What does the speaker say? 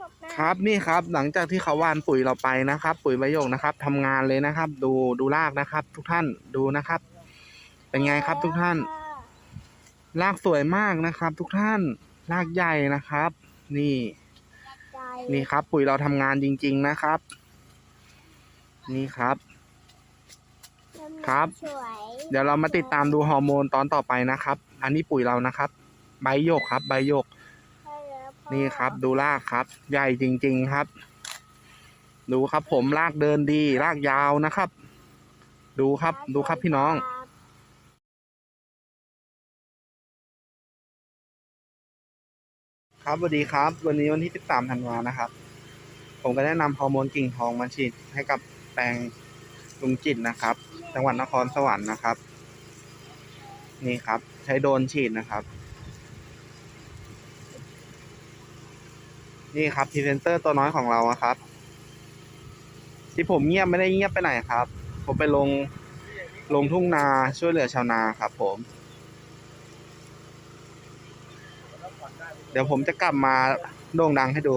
ตบนะครับนี่ครับหลังจากที่เขาหว่านปุ๋ยเราไปนะครับ ปุ๋ยใบหยกนะครับทำงานเลยนะครับ ดูดูรากนะครับ ทุกท่านดูนะครับ เป็นไงครับทุกท่าน รากสวยมากนะครับ ทุกท่านรากใหญ่นะครับ นี่ใจนี่ครับ ปุ๋ยเราทำงานจริง ๆนะครับ นี่ครับ ครับสวยเดี๋ยวเรามาติดตามดูฮอร์โมนตอนต่อไปนะครับ อันนี้ปุ๋ยเรานะครับ ใบหยกครับ ใบหยกใช่แล้วพ่อ นี่ครับ ดูรากครับ ใหญ่จริง ๆครับ ดูครับผมรากเดินดีรากยาวนะครับ ดูครับดูครับพี่น้องครับสวัสดีครับ วันนี้วันที่ 13 ธันวานะครับ ผมก็ได้นำฮอร์โมนกิ่งทองมาฉีดให้กับแปลงลุงจิตนะครับ จังหวัดนครสวรรค์นะครับ นี่ครับ ใช้โดนฉีดนะครับ นี่ครับพรีเซนเตอร์ตัวน้อยของเราครับ ที่ผมเงียบไม่ได้เงียบไปไหนครับ ผมไปลงลงทุ่งนาช่วยเหลือชาวนาครับ ผม เดี๋ยวผมจะกลับมาโด่งดังให้ดู